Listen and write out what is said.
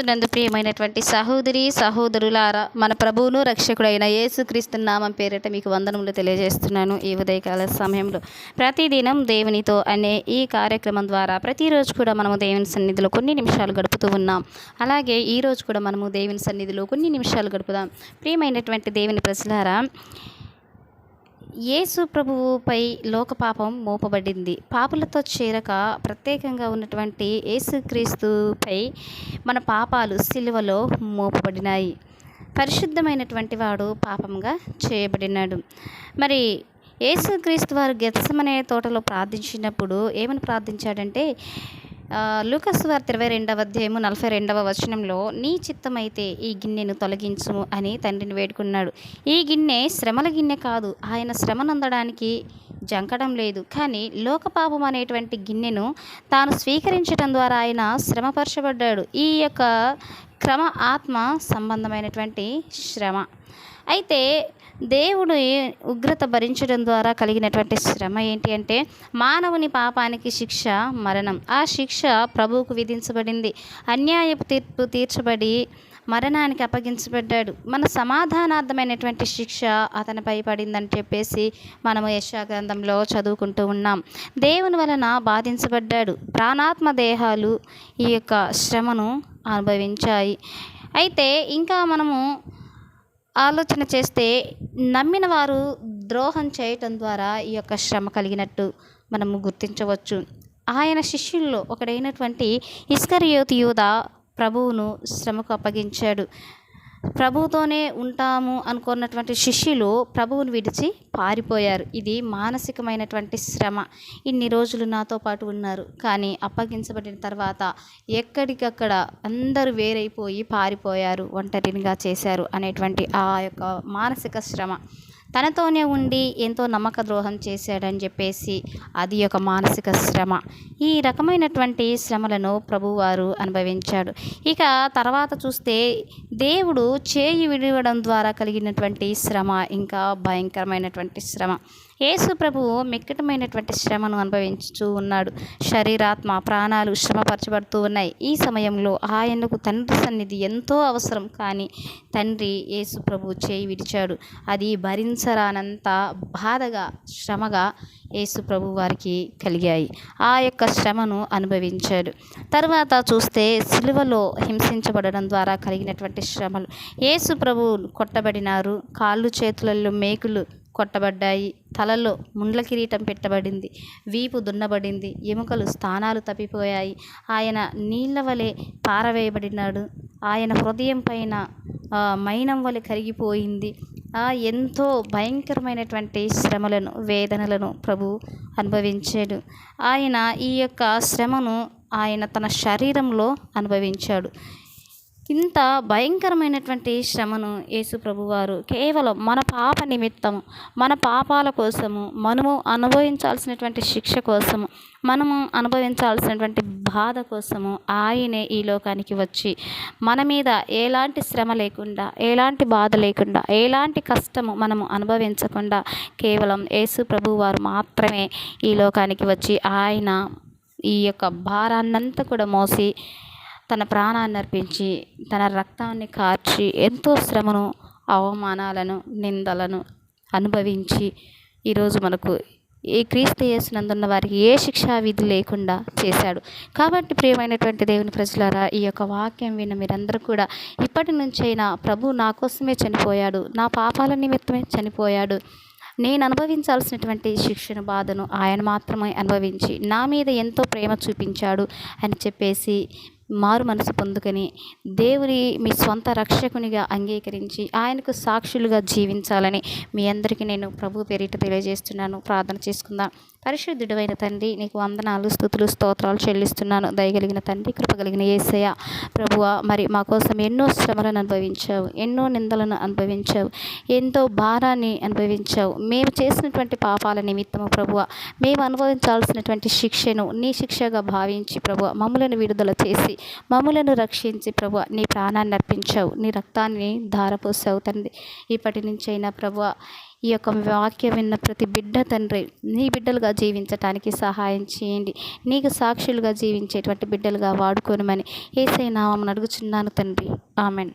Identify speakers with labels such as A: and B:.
A: క్రీస్తునందు ప్రియమైనటువంటి సహోదరి సహోదరులారా మన ప్రభువును రక్షకుడైన యేసుక్రీస్తు నామం పేరిట మీకు వందనములు తెలియజేస్తున్నాను ఈ ఉదయకాల సమయంలో. ప్రతిదినం దేవునితో అనే ఈ కార్యక్రమం ద్వారా ప్రతిరోజు కూడా మనము దేవుని సన్నిధిలో కొన్ని నిమిషాలు గడుపుతూ ఉన్నాం. అలాగే ఈరోజు కూడా మనము దేవుని సన్నిధిలో కొన్ని నిమిషాలు గడుపుదాం. ప్రియమైనటువంటి దేవుని ప్రజలారా యేసు ప్రభువుపై లోక పాపం మోపబడింది. పాపులతో చేరక ప్రత్యేకంగా ఉన్నటువంటి యేసుక్రీస్తుపై మన పాపాలు సిలువలో మోపబడినాయి. పరిశుద్ధమైనటువంటి వాడు పాపంగా చేయబడినాడు. మరి యేసుక్రీస్తు వారు గెత్సమనే తోటలో ప్రార్థించినప్పుడు ఏమని ప్రార్థించాడంటే లూకస్ వార్త ఇరవై రెండవ అధ్యాయము నలభై రెండవ వచనంలో నీ చిత్తమైతే ఈ గిన్నెను తొలగించుము అని తండ్రిని వేడుకున్నాడు. ఈ గిన్నె శ్రమల గిన్నె కాదు ఆయన శ్రమనందడానికి జంకడం లేదు. కానీ లోకపాపం అనేటువంటి గిన్నెను తాను స్వీకరించడం ద్వారా ఆయన శ్రమపరచబడ్డాడు. ఈ యొక్క క్రమ ఆత్మ సంబంధమైనటువంటి శ్రమ. అయితే దేవుడు ఉగ్రత భరించడం ద్వారా కలిగినటువంటి శ్రమ ఏంటి అంటే మానవుని పాపానికి శిక్ష మరణం. ఆ శిక్ష ప్రభువుకు విధించబడింది. అన్యాయపు తీర్పు తీర్చబడి మరణానికి అప్పగించబడ్డాడు. మన సమాధానార్థమైనటువంటి శిక్ష అతనిపై పడిందని చెప్పేసి మనము యశాగ్రంథంలో చదువుకుంటూ ఉన్నాం. దేవుని వలన బాధించబడ్డాడు. ప్రాణాత్మ దేహాలు ఈ యొక్క శ్రమను అనుభవించాయి. అయితే ఇంకా మనము ఆలోచన చేస్తే నమ్మిన వారు ద్రోహం చేయటం ద్వారా ఈ యొక్క శ్రమ కలిగినట్టు మనము గుర్తించవచ్చు. ఆయన శిష్యుల్లో ఒకడైనటువంటి ఇస్కరియోతి యూద ప్రభువును శ్రమకు అప్పగించాడు. ప్రభువుతోనే ఉంటాము అనుకున్నటువంటి శిష్యులు ప్రభువును విడిచి పారిపోయారు. ఇది మానసికమైనటువంటి శ్రమ. ఇన్ని రోజులు నాతో పాటు ఉన్నారు. కానీ అప్పగించబడిన తర్వాత ఎక్కడికక్కడ అందరూ వేరైపోయి పారిపోయారు ఒంటరినిగా చేశారు అనేటువంటి ఆ యొక్క మానసిక శ్రమ. తనతోనే ఉండి ఎంతో నమ్మక ద్రోహం చేశాడని చెప్పేసి అది ఒక మానసిక శ్రమ. ఈ రకమైనటువంటి శ్రమలను ప్రభువారు అనుభవించాడు. ఇక తర్వాత చూస్తే దేవుడు చేయి విడవడం ద్వారా కలిగినటువంటి శ్రమ ఇంకా భయంకరమైనటువంటి శ్రమ. యేసు ప్రభువు మిక్కటమైనటువంటి శ్రమను అనుభవించుతూ ఉన్నాడు. శరీరాత్మ ప్రాణాలు శ్రమపరచబడుతూ ఉన్నాయి. ఈ సమయంలో ఆయనకు తండ్రి సన్నిధి ఎంతో అవసరం. కానీ తండ్రి యేసు ప్రభు చేయి విడిచాడు. అది భరించరానంత బాధగా శ్రమగా యేసు ప్రభు వారికి కలిగాయి. ఆ యొక్క శ్రమను అనుభవించాడు. తర్వాత చూస్తే సిలువలో హింసించబడడం ద్వారా కలిగినటువంటి శ్రమలు. యేసు ప్రభు కొట్టబడినారు. కాళ్ళు చేతులలో మేకులు కొట్టబడ్డాయి. తలలో ముండ్ల కిరీటం పెట్టబడింది. వీపు దున్నబడింది. ఎముకలు స్థానాలు తప్పిపోయాయి. ఆయన నీళ్ళ వలె పారవేయబడినాడు. ఆయన హృదయం పైన ఆ, మైనం వలె కరిగిపోయింది. ఆ, ఎంతో భయంకరమైనటువంటి శ్రమలను వేదనలను ప్రభు అనుభవించాడు. ఆయన ఈ యొక్క శ్రమను ఆయన తన శరీరంలో అనుభవించాడు. ఇంత భయంకరమైనటువంటి శ్రమను యేసు ప్రభువారు కేవలం మన పాప నిమిత్తం మన పాపాల కోసము మనము అనుభవించాల్సినటువంటి శిక్ష కోసము మనము అనుభవించాల్సినటువంటి బాధ కోసము ఆయనే ఈ లోకానికి వచ్చి మన మీద ఎలాంటి శ్రమ లేకుండా ఎలాంటి బాధ లేకుండా ఎలాంటి కష్టము మనము అనుభవించకుండా కేవలం యేసు ప్రభువారు మాత్రమే ఈ లోకానికి వచ్చి ఆయన ఈ యొక్క భారాన్నంతా కూడా మోసి తన ప్రాణాన్ని అర్పించి తన రక్తాన్ని కార్చి ఎంతో శ్రమను అవమానాలను నిందలను అనుభవించి ఈరోజు మనకు ఈ క్రీస్తు యేసునందున్న వారికి ఏ శిక్షా విధి లేకుండా చేశాడు. కాబట్టి ప్రియమైనటువంటి దేవుని ప్రజలారా ఈ యొక్క వాక్యం విన్న మీరందరూ కూడా ఇప్పటి నుంచైనా ప్రభు నా కోసమే చనిపోయాడు నా పాపాల నిమిత్తమే చనిపోయాడు నేను అనుభవించాల్సినటువంటి శిక్షణ బాధను ఆయన మాత్రమే అనుభవించి నా మీద ఎంతో ప్రేమ చూపించాడు అని చెప్పేసి మారు మనసు పొందుకొని దేవుని మీ సొంత రక్షకునిగా అంగీకరించి ఆయనకు సాక్షులుగా జీవించాలని మీ అందరికీ నేను ప్రభు పేరిట తెలియజేస్తున్నాను. ప్రార్థన చేసుకుందాం. పరిశుద్ధుడైన తండ్రి నీకు వందనాలు స్థుతులు స్తోత్రాలు చెల్లిస్తున్నాను. దయగలిగిన తండ్రి కృపగలిగిన ఏసయ ప్రభువ మరి మా కోసం ఎన్నో శ్రమలను అనుభవించావు ఎన్నో నిందలను అనుభవించావు ఎంతో భారాన్ని అనుభవించావు. మేము చేసినటువంటి పాపాల నిమిత్తము ప్రభువ మేము అనుభవించాల్సినటువంటి శిక్షను నీ శిక్షగా భావించి ప్రభువ మమ్మలను విడుదల చేసి మమ్ములను రక్షించి ప్రభువ నీ ప్రాణాన్ని అర్పించావు నీ రక్తాన్ని ధారపోసావు తండ్రి. ఇప్పటి నుంచైనా ప్రభువ ఈ యొక్క వాక్యం విన్న ప్రతి బిడ్డ తండ్రి నీ బిడ్డలుగా జీవించటానికి సహాయం చేయండి. నీకు సాక్షులుగా జీవించేటువంటి బిడ్డలుగా వాడుకోనమని ఏసై నామం అడుగుచున్నాను తండ్రి. ఆమెన్.